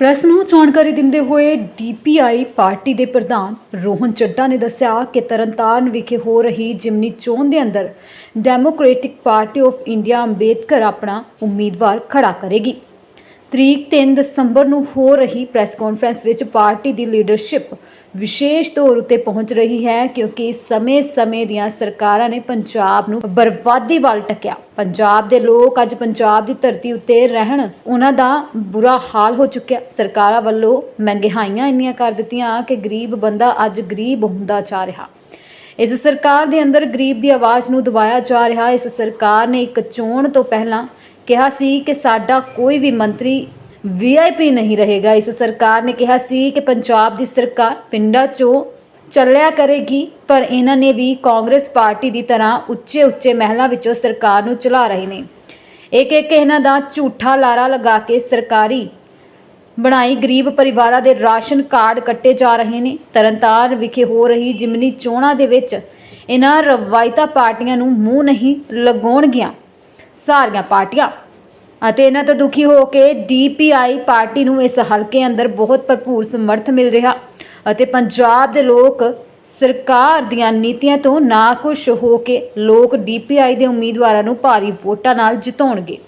Press ਨੂੰ ਜਾਣਕਾਰੀ ਦਿੰਦੇ ਹੋਏ ਡੀਪੀਆਈ ਪਾਰਟੀ ਦੇ ਪ੍ਰਧਾਨ ਰੋਹਨ ਚੱਡਾ ਨੇ ਦੱਸਿਆ ਕਿ ਤਰਨਤਾਰਨ ਵਿਖੇ ਹੋ ਰਹੀ ਜਿਮਨੀ ਚੋਣ ਦੇ ਅੰਦਰ Democratic Party of India Ambedkar ਆਪਣਾ ਉਮੀਦਵਾਰ ਖੜਾ ਕਰੇਗੀ। ਤਰੀਕ 3 ਦਸੰਬਰ ਨੂੰ ਹੋ ਰਹੀ ਪ੍ਰੈਸ ਕਾਨਫਰੰਸ ਵਿੱਚ ਪਾਰਟੀ ਦੀ ਲੀਡਰਸ਼ਿਪ ਵਿਸ਼ੇਸ਼ ਤੌਰ ਉਤੇ ਪਹੁੰਚ ਰਹੀ ਹੈ ਕਿਉਂਕਿ ਸਮੇਂ-ਸਮੇਂ ਦੀਆਂ ਸਰਕਾਰਾਂ ਨੇ ਪੰਜਾਬ ਨੂੰ ਬਰਬਾਦੀ ਵੱਲ ਟਕਿਆ। ਪੰਜਾਬ ਦੇ ਲੋਕ ਅੱਜ ਪੰਜਾਬ ਦੀ ਧਰਤੀ ਉੱਤੇ ਰਹਿਣ, ਉਹਨਾਂ ਦਾ ਬੁਰਾ ਹਾਲ ਹੋ ਚੁੱਕਿਆ। ਸਰਕਾਰਾਂ ਵੱਲੋਂ ਮਹਿੰਗਾਈਆਂ ਇੰਨੀਆਂ ਕਰ ਦਿੱਤੀਆਂ ਕਿ ਗਰੀਬ ਬੰਦਾ ਅੱਜ ਗਰੀਬ ਹੁੰਦਾ ਜਾ ਰਿਹਾ। ਇਸ ਸਰਕਾਰ ਦੇ ਅੰਦਰ ਗਰੀਬ ਦੀ ਆਵਾਜ਼ ਨੂੰ ਦਬਾਇਆ ਜਾ ਰਿਹਾ। ਇਸ ਸਰਕਾਰ ਨੇ ਇੱਕ ਚੋਣ ਤੋਂ ਪਹਿਲਾਂ ਕਿਹਾ ਸੀ ਕਿ ਸਾਡਾ ਕੋਈ ਵੀ ਮੰਤਰੀ ਵੀਆਈਪੀ ਨਹੀਂ ਰਹੇਗਾ। ਇਸ ਸਰਕਾਰ ਨੇ ਕਿਹਾ ਸੀ ਕਿ ਪੰਜਾਬ ਦੀ ਸਰਕਾਰ ਪਿੰਡਾਂ 'ਚੋਂ ਚੱਲਿਆ ਕਰੇਗੀ, ਪਰ ਇਹਨਾਂ ਨੇ ਵੀ ਕਾਂਗਰਸ ਪਾਰਟੀ ਦੀ ਤਰ੍ਹਾਂ ਉੱਚੇ ਉੱਚੇ ਮਹਿਲਾਂ ਵਿੱਚੋਂ ਸਰਕਾਰ ਨੂੰ ਚਲਾ ਰਹੇ ਨੇ। ਇੱਕ ਇੱਕ ਇਹਨਾਂ ਦਾ ਝੂਠਾ ਲਾਰਾ ਲਗਾ ਕੇ ਸਰਕਾਰੀ ਬਣਾਈ ਗਰੀਬ ਪਰਿਵਾਰਾਂ ਦੇ ਰਾਸ਼ਨ ਕਾਰਡ ਕੱਟੇ ਜਾ ਰਹੇ ਨੇ। ਤਰਨਤਾਰਨ ਵਿਖੇ ਹੋ ਰਹੀ ਜਿਮਨੀ ਚੋਣਾਂ ਦੇ ਵਿੱਚ ਇਹਨਾਂ ਰਵਾਇਤਾ ਪਾਰਟੀਆਂ ਨੂੰ ਮੂੰਹ ਨਹੀਂ ਲਗਾਉਣਗੀਆਂ। ਸਾਰੀਆਂ ਪਾਰਟੀਆਂ ਅਤੇ ਇਹਨਾਂ ਤੋਂ ਦੁਖੀ ਹੋ ਕੇ ਡੀਪੀਆਈ ਪਾਰਟੀ ਨੂੰ ਇਸ ਹਲਕੇ ਅੰਦਰ ਬਹੁਤ ਭਰਪੂਰ ਸਮਰਥ ਮਿਲ ਰਿਹਾ ਅਤੇ ਪੰਜਾਬ ਦੇ ਲੋਕ ਸਰਕਾਰ ਦੀਆਂ ਨੀਤੀਆਂ ਤੋਂ ਨਾਖੁਸ਼ ਹੋ ਕੇ ਲੋਕ ਡੀਪੀਆਈ ਦੇ ਉਮੀਦਵਾਰਾਂ ਨੂੰ ਭਾਰੀ ਵੋਟਾਂ ਨਾਲ ਜਿਤਾਉਣਗੇ।